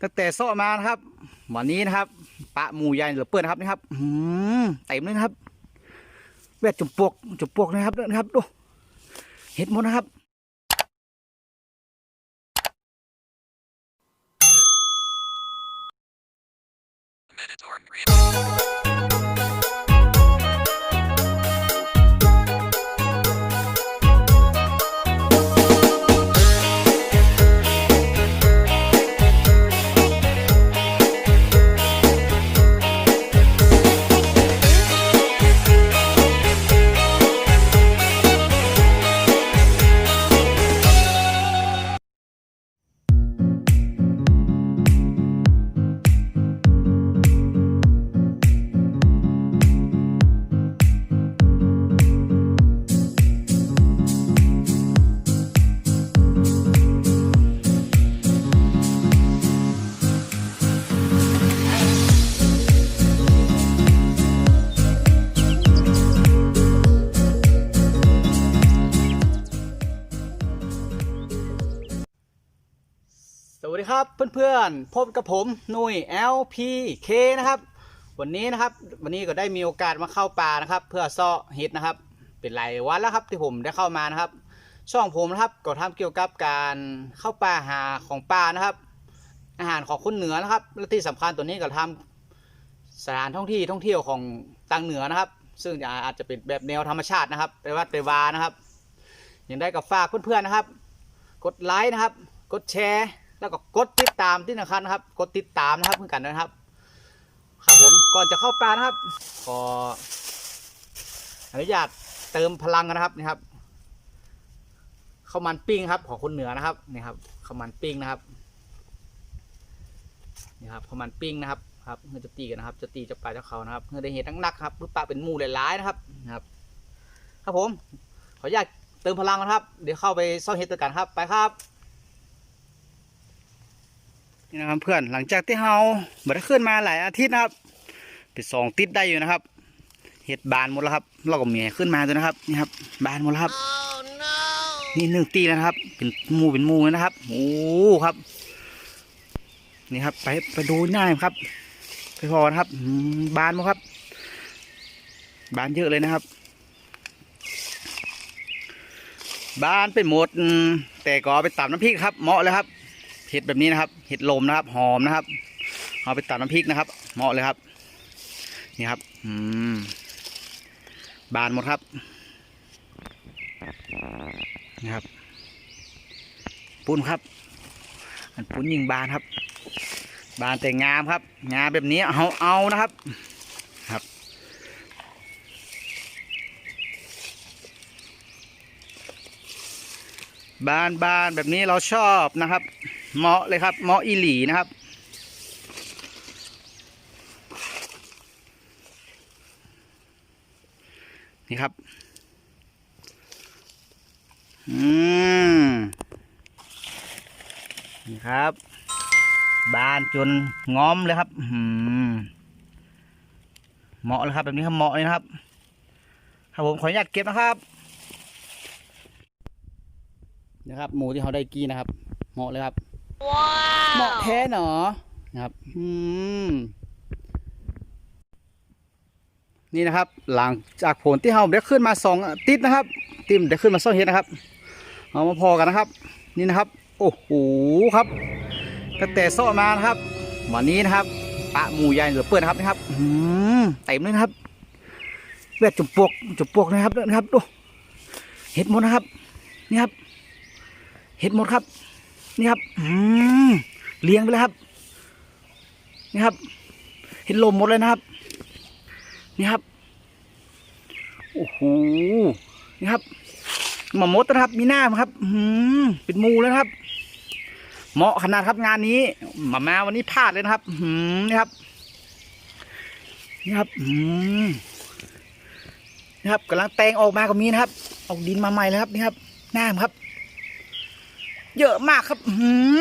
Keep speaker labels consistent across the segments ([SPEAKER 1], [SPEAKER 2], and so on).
[SPEAKER 1] ตั้งแต่ซ้อมานะครับ วันนี้นะครับ ปะหมูใหญ่เหลือเปื้อนครับนี่ครับอืมเต็มเลยนะครับแวดจุบปวกจุบปวกนะครับนะครับดูเห็ดหมดนะครับ ครับเพื่อนๆ พบกับผมนุย LPK นะครับ วันนี้นะครับ วันนี้ก็ได้มีโอกาสมาเข้าป่านะครับ เพื่อซาะเห็ดนะครับ เป็นหลายวันแล้วครับที่ผมได้เข้ามานะครับ ช่องผมนะครับก็ทำเกี่ยวกับการเข้าป่าหาของป่านะครับ อาหารของคนเหนือนะครับ และที่สำคัญตัวนี้ก็ทำสถานท่องที่ท่องเที่ยวของตังเหนือนะครับ ซึ่งอาจจะเป็นแบบแนวธรรมชาตินะครับไปวัดไปวานะครับ อย่างได้กับฝากเพื่อนๆนะครับ กดไลค์นะครับ กดแชร์ แล้วก็กดติดตามที่สำคัญนะครับ กดติดตามนะครับเพื่อนกันนะครับ ครับผมก่อนจะเข้าปลานะครับขออนุญาตเติมพลังนะครับนี่ครับข้าวมันปิ้งครับของคนเหนือนะครับนี่ครับข้าวมันปิ้งนะครับนี่ครับข้าวมันปิ้งนะครับครับเพื่อจะตีกันนะครับ จะตีจะปลาจะเขานะครับเพื่อได้เห็นทั้งนักครับรือปลาเป็นมูหลายๆนะครับนะครับ ครับผม ขออนุญาตเติมพลังนะครับ เดี๋ยวเข้าไปซ่อนเห็ดตัวกันครับ ไปครับ นี่นะครับเพื่อนหลังจากที่เราบัดขึ้นมาหลายอาทิตย์นะครับเป็นสองติดได้อยู่นะครับเห็ดบานหมดแล้วครับเราก็มีขึ้นมาด้วยนะครับนี่ครับ บานหมดแล้วครับนี่หนึ่งตีแล้วนะครับ เป็นมูเป็นมูเลยนะครับโอ้ครับ นี่ครับ ไปไปดูหน้าครับ ไปพอนะครับ บานหมดครับ บานเยอะเลยนะครับ บานไปหมด แต่ก็เอาไปตำน้ำพริกครับเหมาะเลยครับ เห็ดแบบนี้นะครับ เห็ดลมนะครับ หอมนะครับ เอาไปตัดน้ำพริกนะครับ เหมาะเลยครับ นี่ครับ อืม บานหมดครับนี่ครับ ปุ้นครับ อันปุ้นยิงบานครับ บานแต่งามครับ งามแบบนี้เอาเอานะครับครับบานบานแบบนี้เราชอบนะครับ เหมาะเลยครับเหมาะอีหลีนะครับ นี่ครับ อืมนี่ครับ บานจนง้อมเลยครับอืมเหมาะเลยครับ แบบนี้ครับเหมาะเลยนะครับ ครับผมขออนุญาตเก็บนะครับนะครับ หมูที่เขาได้กี้นะครับ เหมาะเลยครับ เหมาะแท้หนอนะครับอืมนี่นะครับ หลังจากผลที่เราได้ขึ้นมาสองติดนะครับ ติมได้ขึ้นมาสองเฮ็ดนะครับ เอามาพอกันนะครับ นี่นะครับ โอ้โหครับตั้งแต่ซ้อมานะครับ วันนี้นะครับปะหมูใหญ่เหลือเปื้อนนะครับนะครับอืมเต็มเลยนะครับแวดจุบปวกจุบปวกนะครับนะครับดูเห็ดหมดนะครับ นี่ครับ เห็ดหมดครับ นี่ครับ อืมเลี้ยงไปเลยครับ นี่ครับ เห็ดลมหมดเลยนะครับ นี่ครับ โอ้โห นี่ครับ หมอมดนะครับ มีหน้าไหมครับ อืมเป็นหมูเลยนะครับ เหมาะขนาดครับงานนี้ หมามาวันนี้พลาดเลยนะครับ อืมนี่ครับ นี่ครับ อืมนี่ครับกำลังแตงออกมาก็มีนะครับ ออกดินมาใหม่เลยครับ นี่ครับ หน้าครับ เยอะมากครับอื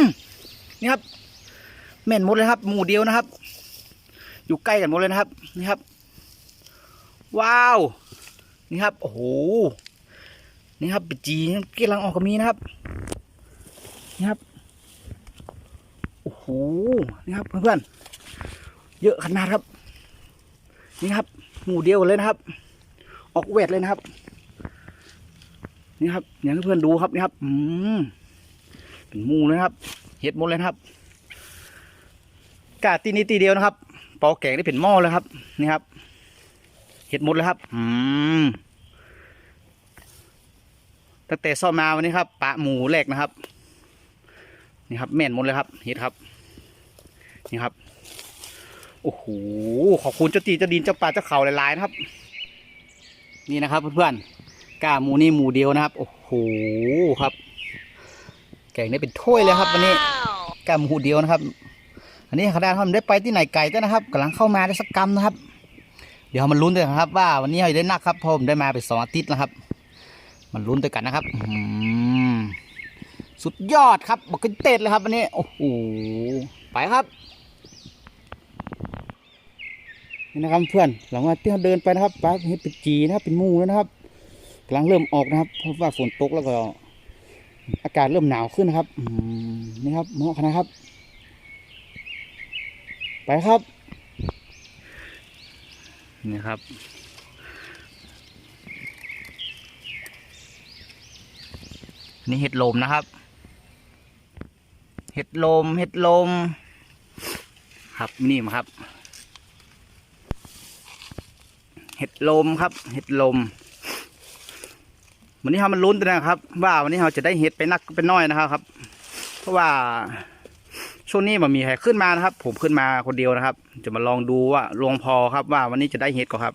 [SPEAKER 1] มนี่ครับแม่นหมดเลยครับ หมู่เดียวนะครับ อยู่ใกล้กันหมดเลยนะครับ นี่ครับ ว้าว นี่ครับ โอ้โห นี่ครับจีกำลังออกก็มีนะครับ นี่ครับ โอ้โห นี่ครับเพื่อนๆ เยอะขนาดครับ นี่ครับ หมู่เดียวเลยนะครับ ออกเวทเลยนะครับ นี่ครับอย่างเพื่อนดูครับนี่ครับ อืม เป็นหมูเลยนะครับเห็ดหมดเลยครับกาตีนี้ตีเดียวนะครับปอแกงได้เป็นหม้อเลยครับ นี่ครับเห็ดหมดเลยครับ อืมตั้งแต่ซ่อมมาวันนี้ครับปะหมูแรกนะครับ นี่ครับแม่นหมดเลยครับเห็ดครับ นี่ครับโอ้โหขอบคุณเจ้าจีเจ้าดินเจ้าป่าเจ้าเขาหลายๆนะครับ นี่นะครับเพื่อนๆกาหมูนี่หมูเดียวนะครับ โอ้โหครับ แกงได้เป็นถ้วยเลยครับวันนี้กล้าหมูเดียวนะครับ อันนี้ขนาดทำได้ไปที่ไหนไก่แล้วนะครับกำลังเข้ามาได้สักกรรมนะครับ เดี๋ยวมันลุ้นด้วยนะครับ ว่าวันนี้เราจะได้นักครับเพราะผมได้มาไปสองอาทิตย์แล้วครับ มันลุ้นด้วยกันนะครับอืมสุดยอดครับบอกกันเต็ดเลยครับวันนี้โอ้โหไปครับนี่นะครับเพื่อนหลังจากที่เราเดินไปนะครับปลาเห็ดเป็นจีนะครับเป็นหมูแล้วนะครับกำลังเริ่มออกนะครับเพราะว่าฝนตกแล้วก็ อากาศเริ่มหนาวขึ้นนะครับนี่ครับเหมาะนาดครับ ไปครับ นี่ครับนี่เห็ดลมนะครับ เห็ดลม เห็ดลม ครับนี่มาครับ เห็ดลมครับ เห็ดลม วันนี้เรามันลุ้นนนะครับ ว่าวันนี้เราจะได้เห็ดไปนักไปน้อยนะครับ เพราะว่าช่วงนี้มันมีใครขึ้นมานะครับ ผมขึ้นมาคนเดียวนะครับ จะมาลองดูว่าลวงพอครับ ว่าวันนี้จะได้เห็ดก็ครับ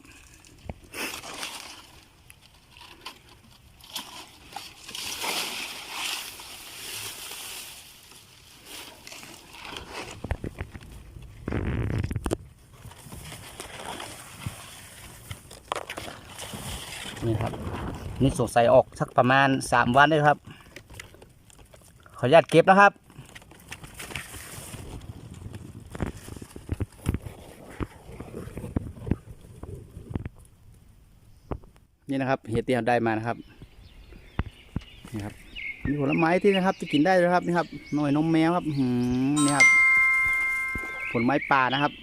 [SPEAKER 1] นี่ครับ นี่สงสัยออกสักประมาณสามวันเลยครับ ขออนุญาตเก็บนะครับนี่นะครับเห็ดที่เราได้มานะครับนี่ครับมีผลไม้ที่นะครับที่กินได้ด้วยครับนี่ครับหน่อยนมแมวครับนี่ครับผลไม้ป่านะครับ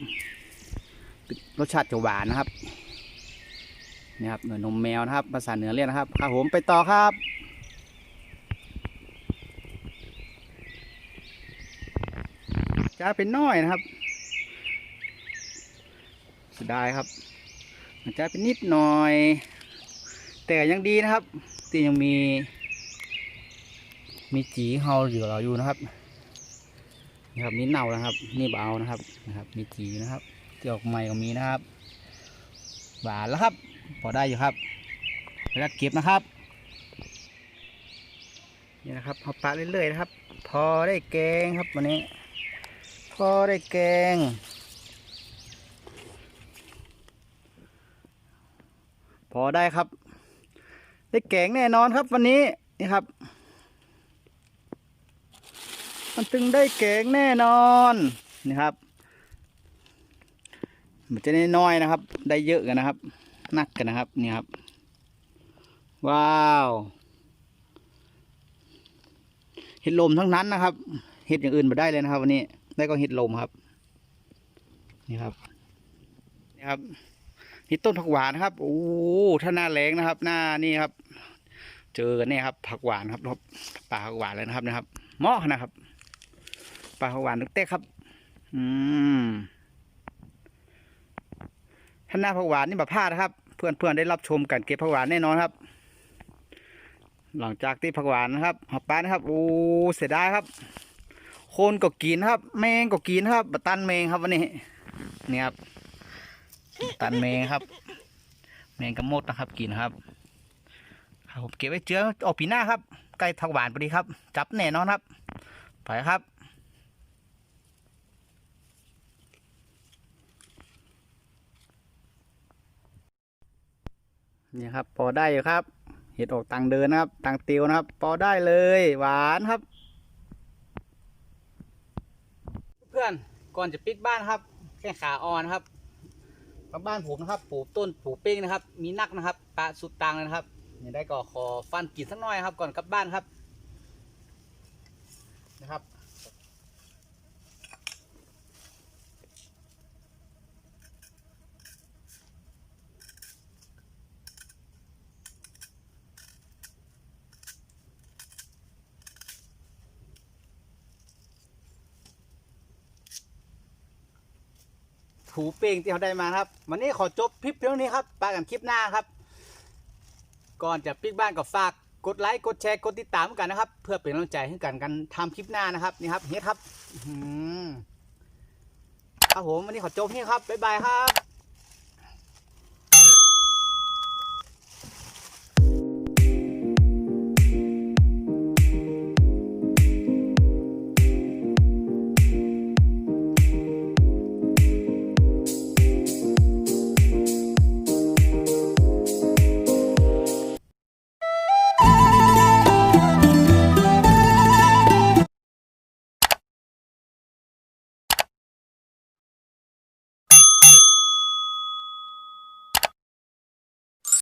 [SPEAKER 1] รสชาติจะหวานนะครับ นี่ครับหน่อยนมแมวนะครับภาษาเหนือเรียกนะครับครับผมไปต่อครับจะเป็นน้อยนะครับเสียดายครับมันจะเป็นนิดหน่อย แต่ยังดีนะครับที่ยังมี มีจีเฮาอยู่เราอยู่นะครับนี่ครับนี่เน่าแล้วครับนี่เบานะครับนะครับ มีจีนะครับที่ออกใหม่ก็มีนะครับหวานแล้วครับ พอได้อยู่ครับแล้วเก็บนะครับนี่นะครับเอาปลาเรื่อยๆนะครับ พอได้แกงครับวันนี้ พอได้แกง พอได้ครับ ได้แกงแน่นอนครับวันนี้นี่ครับ มันตึงได้แกงแน่นอนนี่ครับ มันจะน้อยนะครับ ได้เยอะกันนะครับ นักกันนะครับนี่ครับ ว้าวเห็ดลมทั้งนั้นนะครับ เห็ดอย่างอื่นมาได้เลยนะครับ วันนี้ได้ก็เห็ดลมครับ นี่ครับนี่ครับนี่ต้นผักหวานนะครับโอ้โหถ้าหน้าแรงนะครับ หน้านี่ครับ เจอกันเนี่ยครับ ผักหวานครับรบป่าผักหวานเลยนะครับนะครับหมาะนะครับป่าผักหวานนึกเต้ครับ อืม ถ้าหน้าผักหวานนี่แบบพลาดนะครับ เพื่อนเพื่อนๆได้รับชมการเก็บผักหวานแน่นอนครับ หลังจากที่ผักหวานนะครับหอบปลานะครับโอ้เสียดายครับโคนก็กินครับ แมงก็กินครับบตันแมงครับวันนี้นี่ครับตันแมงครับ แมงกระมดนะครับกินครับครับผมเก็บไว้เจือออกปีหน้าครับใกล้ผักหวานพอดีครับ จับแน่นอนครับ ไปครับ นี่ครับ พอได้อยู่ครับ เห็ดออกตังเดินนะครับ ตังเตียวนะครับ พอได้เลย หวานครับ เพื่อนก่อนจะปิดบ้านครับ แค่ขาอ่อนครับบ้านผมนะครับปลูกต้นปลูกเป้งนะครับ มีนักนะครับปลาสุดตังนะครับนี่ได้ก็ขอฟันกินสักหน่อยครับ ก่อนกลับบ้านครับนะครับ ถูเป้งที่เขาได้มาครับ วันนี้ขอจบคลิปเพียงนี้ครับไปกันคลิปหน้าครับ ก่อนจะปิดบ้านก็ฝากกดไลค์กดแชร์กดติดตามกันนะครับ เพื่อเป็นกำลังใจให้กันกันทำคลิปหน้านะครับนี่ครับเฮ็ดครับอื้อหือครับผมวันนี้ขอจบนี่ครับบ๊ายบายครับ